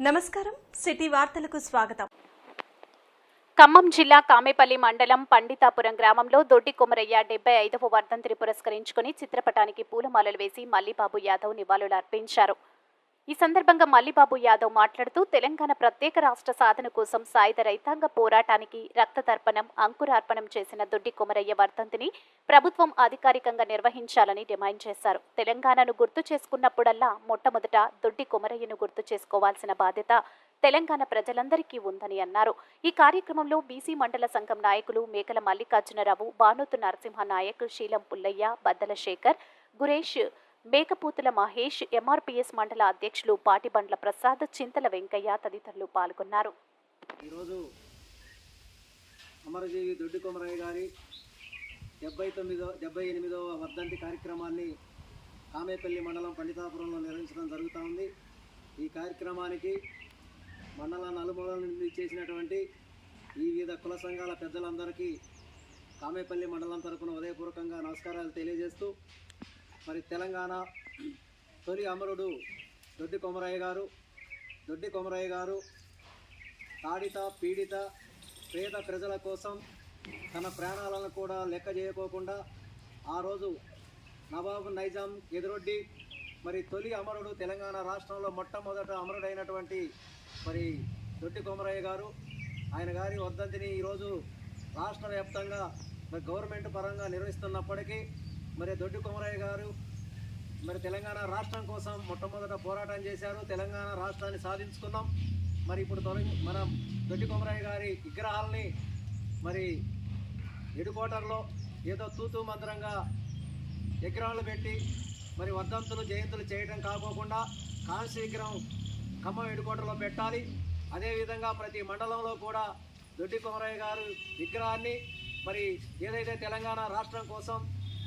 నమస్కారం. సిటీ వార్తలకు స్వాగతం. ఖమ్మం జిల్లా కామేపల్లి మండలం పండితాపురం గ్రామంలో దొడ్డి కొమరయ్య డెబ్బై ఐదవ వర్ధంతిని పురస్కరించుకుని చిత్రపటానికి పూలమాలలు వేసి మల్లిబాబు యాదవ్ నివాళులు అర్పించారు ఈ సందర్భంగా మల్లిబాబు యాదవ్ మాట్లాడుతూ తెలంగాణ ప్రత్యేక రాష్ట్ర సాధన కోసం సాయుధ రైతాంగ పోరాటానికి రక్తతర్పణం అంకురార్పణం చేసిన దొడ్డి కొమరయ్య వర్ధంతిని ప్రభుత్వం అధికారికంగా నిర్వహించాలని డిమాండ్ చేశారు. తెలంగాణను గుర్తు చేసుకున్నప్పుడల్లా మొట్టమొదట దొడ్డి కొమరయ్యను గుర్తు చేసుకోవాల్సిన బాధ్యత తెలంగాణ ప్రజలందరికీ ఉందని అన్నారు. ఈ కార్యక్రమంలో బీసీ మండల సంఘం నాయకులు మేకల మల్లికార్జునరావు బానోతు నరసింహ నాయక్ శీలం పుల్లయ్య బద్దల శేఖర్ గురేష్ మేకపూతుల మహేష్ ఎంఆర్పీఎస్ మండల అధ్యక్షులు పాటిబండ్ల ప్రసాద్ చింతల వెంకయ్య తదితరులు పాల్గొన్నారు. ఈరోజు అమరజీవి దొడ్డి కొమరయ్య గారి డెబ్బై తొమ్మిదో డెబ్బై ఎనిమిదవ వర్ధంతి కార్యక్రమాన్ని కామేపల్లి మండలం పండితాపురంలో నిర్వహించడం జరుగుతూ ఉంది. ఈ కార్యక్రమానికి మండల నలుమూలల నుండి చేసినటువంటి వివిధ కుల సంఘాల పెద్దలందరికీ కామేపల్లి మండలం తరపున ఉదయపూర్వకంగా నమస్కారాలు తెలియజేస్తూ మరి తెలంగాణ తొలి అమరుడు దొడ్డి కొమరయ్య గారు దొడ్డి కొమరయ్య గారు తాడిత పీడిత పేద ప్రజల కోసం తన ప్రాణాలను కూడా లెక్క చేయకోకుండా ఆ రోజు నవాబు నైజాం ఎదురొడ్డి మరి తొలి అమరుడు తెలంగాణ రాష్ట్రంలో మొట్టమొదట అమరుడైనటువంటి మరి దొడ్డి కొమరయ్య గారు ఆయన గారి వర్ధంతిని ఈరోజు రాష్ట్ర వ్యాప్తంగా మరి గవర్నమెంట్ పరంగా నిర్వహిస్తున్నప్పటికీ మరి దొడ్డి కొమరయ్య గారు మరి తెలంగాణ రాష్ట్రం కోసం మొట్టమొదట పోరాటం చేశారు. తెలంగాణ రాష్ట్రాన్ని సాధించుకున్నాం. మరి ఇప్పుడు తొలగి మనం దొడ్డి కొమరయ్య గారి విగ్రహాలని మరి ఎడుకోటర్లో ఏదో తూతూ మంత్రంగా విగ్రహాలు పెట్టి మరి వర్ధంతులు జయంతులు చేయడం కాకోకుండా కాంస్య విగ్రహం ఖమ్మం ఎడుకోటలో పెట్టాలి. అదేవిధంగా ప్రతి మండలంలో కూడా దొడ్డి కొమరయ్య గారు విగ్రహాన్ని మరి ఏదైతే తెలంగాణ రాష్ట్రం కోసం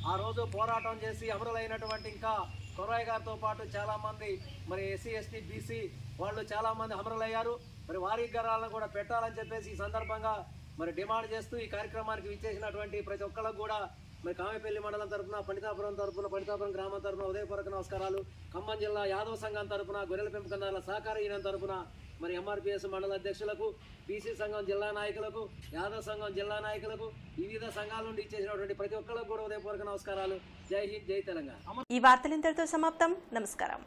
ఆ రోజు పోరాటం చేసి అమరులైనటువంటి ఇంకా కొరయ్య గారితో పాటు చాలామంది మరి ఎస్సీ ఎస్టీ బీసీ వాళ్ళు చాలామంది అమరులయ్యారు. మరి వారి విగ్రహాలను కూడా పెట్టాలని చెప్పేసి ఈ సందర్భంగా మరి డిమాండ్ చేస్తూ ఈ కార్యక్రమానికి విచ్చేసినటువంటి ప్రతి ఒక్కళ్ళకు కూడా మరి కామెపల్లి మండలం తరపున పండితాపురం తరపున పండితాపురం గ్రామం తరపున ఉదయపూర్వక నమస్కారాలు. ఖమ్మం జిల్లా యాదవ సంఘం తరపున గొర్రెల పెంపకందారుల సహకార యూనియన్ తరఫున మరి ఎంఆర్పిఎస్ మండల అధ్యక్షులకు బీసీ సంఘం జిల్లా నాయకులకు యాదవ సంఘం జిల్లా నాయకులకు వివిధ సంఘాల నుండి ఇచ్చేసినటువంటి ప్రతి ఒక్కరికి కూడా ఉదయపూర్వక నమస్కారాలు. జై హింద్ జై తెలంగాణ. ఈ వార్తలు ఇంతటితో సమాప్తం. నమస్కారం.